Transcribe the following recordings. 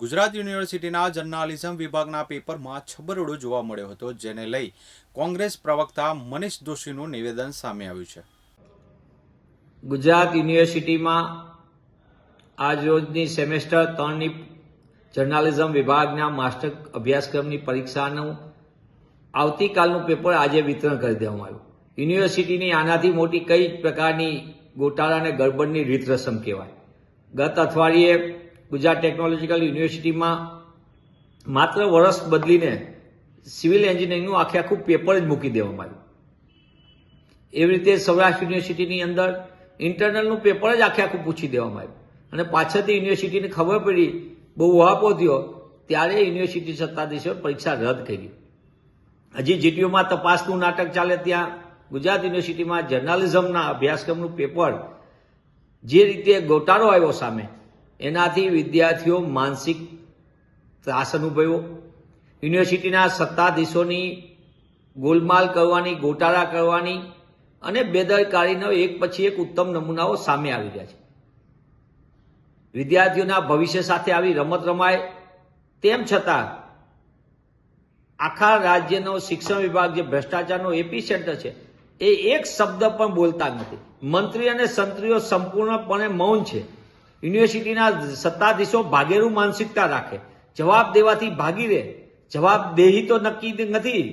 ગુજરાત યુનિવર્સિટીના જર્નાલિઝમ વિભાગના પેપરમાં છબરડો જોવા મળ્યો હતો, જેને લઈ કોંગ્રેસ પ્રવક્તા મનીષ દોશીનું નિવેદન સામે આવ્યું છે. ગુજરાત યુનિવર્સિટીમાં આજ રોજની સેમેસ્ટર ત્રણની જર્નાલિઝમ વિભાગના માસ્ટર અભ્યાસક્રમની પરીક્ષાનું આવતીકાલનું પેપર આજે વિતરણ કરી દેવામાં આવ્યું. યુનિવર્સિટીની આનાથી મોટી કઈ પ્રકારની ગોટાળા અને ગડબડની રીત રસમ કહેવાય. ગત અઠવાડિયે ગુજરાત ટેકનોલોજીકલ યુનિવર્સિટીમાં માત્ર વર્ષ બદલીને સિવિલ એન્જિનિયરિંગનું આખે આખું પેપર જ મૂકી દેવામાં આવ્યું. એવી રીતે સૌરાષ્ટ્ર યુનિવર્સિટીની અંદર ઇન્ટરનલનું પેપર જ આખે આખું પૂછી દેવામાં આવ્યું. અને પાછળથી યુનિવર્સિટીને ખબર પડી, બહુ વહાપો થયો, ત્યારે યુનિવર્સિટી સત્તાધીશોએ પરીક્ષા રદ કરી. હજી જીટીયુમાં તપાસનું નાટક ચાલે ત્યાં ગુજરાત યુનિવર્સિટીમાં જર્નાલિઝમના અભ્યાસક્રમનું પેપર જે રીતે ગોટાળો આવ્યો સામે એનાથી વિદ્યાર્થીઓ માનસિક ત્રાસ અનુભવ્યો. યુનિવર્સિટીના સત્તાધીશોની ગોલમાલ કરવાની, ગોટાળા કરવાની અને બેદરકારીનો એક પછી એક ઉત્તમ નમૂનાઓ સામે આવી રહ્યા છે. વિદ્યાર્થીઓના ભવિષ્ય સાથે આવી રમત રમાય, તેમ છતાં આખા રાજ્યનો શિક્ષણ વિભાગ જે ભ્રષ્ટાચારનો એપી સેન્ટર છે, એ એક શબ્દ પણ બોલતા નથી. મંત્રી અને સંત્રીઓ સંપૂર્ણપણે મૌન છે. યુનિવર્સિટીના સત્તાધીશો ભાગેરું માનસિકતા રાખે. જવાબ દેવાથી ભાગી રહે. જવાબ દેહી તો નક્કી નથી,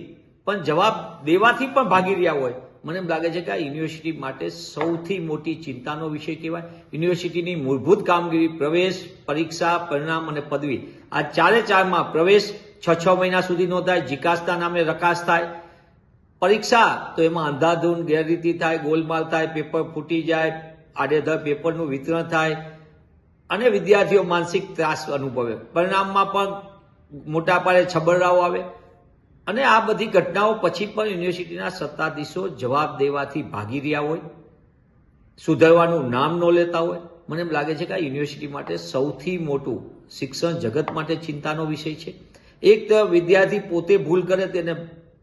પણ જવાબ દેવાથી પણ ભાગી રહ્યા હોય. મને એમ લાગે છે કે આ યુનિવર્સિટી માટે સૌથી મોટી ચિંતાનો વિષય કહેવાય. યુનિવર્સિટીની મૂળભૂત કામગીરી, પ્રવેશ, પરીક્ષા, પરિણામ અને પદવી. આ ચારે ચારમાં પ્રવેશ છ છ મહિના સુધી નો થાય જીકાસતા નામે રકાસ થાય. પરીક્ષા તો એમાં અંધાધૂન, ગેરરીતિ થાય, ગોલમાલ થાય, પેપર ફૂટી જાય, આડેધડ પેપરનું વિતરણ થાય. અને વિદ્યાર્થીઓ માનસિક ત્રાસ અનુભવે. પરિણામમાં પણ મોટા પાયે છબરડાઓ આવે. અને આ બધી ઘટનાઓ પછી પણ યુનિવર્સિટીના સત્તાધીશો જવાબ દેવાથી ભાગી રહ્યા હોય. સુધરવાનું નામ ન લેતા હોય. મને એમ લાગે છે કે આ યુનિવર્સિટી માટે સૌથી મોટું શિક્ષણ જગત માટે ચિંતાનો વિષય છે. એક તો વિદ્યાર્થી પોતે ભૂલ કરે તેને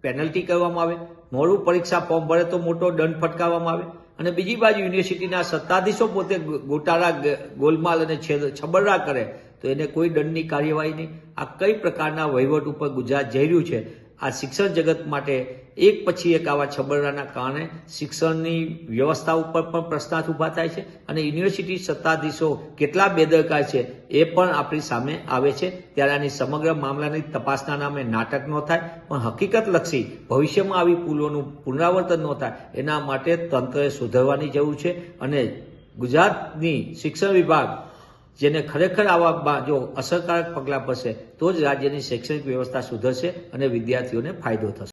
પેનલ્ટી કરવામાં આવે. મોડું પરીક્ષા ફોર્મ ભરે તો મોટો દંડ ફટકારવામાં આવે. અને બીજી બાજુ યુનિવર્સિટીના સત્તાધીશો પોતે ગોટાળા ગોલમાલ અને છેદ- છબરડા કરે, તો એને કોઈ દંડની કાર્યવાહી નહીં. આ કઈ પ્રકારના વહીવટ ઉપર ગુજરાત જઈ રહ્યું છે? આ શિક્ષણ જગત માટે એક પછી એક આવા છબરડાના કારણે શિક્ષણની વ્યવસ્થા ઉપર પણ પ્રશ્નાર્થ ઊભા થાય છે અને યુનિવર્સિટી સત્તાધીશો કેટલા બેદરકાર છે એ પણ આપણી સામે આવે છે. ત્યારે આની સમગ્ર મામલાની તપાસના નામે નાટક ન થાય, પણ હકીકતલક્ષી ભવિષ્યમાં આવી પુલોનું પુનરાવર્તન ન થાય, એના માટે તંત્રએ સુધરવાની જરૂર છે અને ગુજરાતની શિક્ષણ વિભાગ જેને ખરેખર આવા જો અસરકારક પગલાં ભરશે, તો જ રાજ્યની શૈક્ષણિક વ્યવસ્થા સુધરશે અને વિદ્યાર્થીઓને ફાયદો થશે.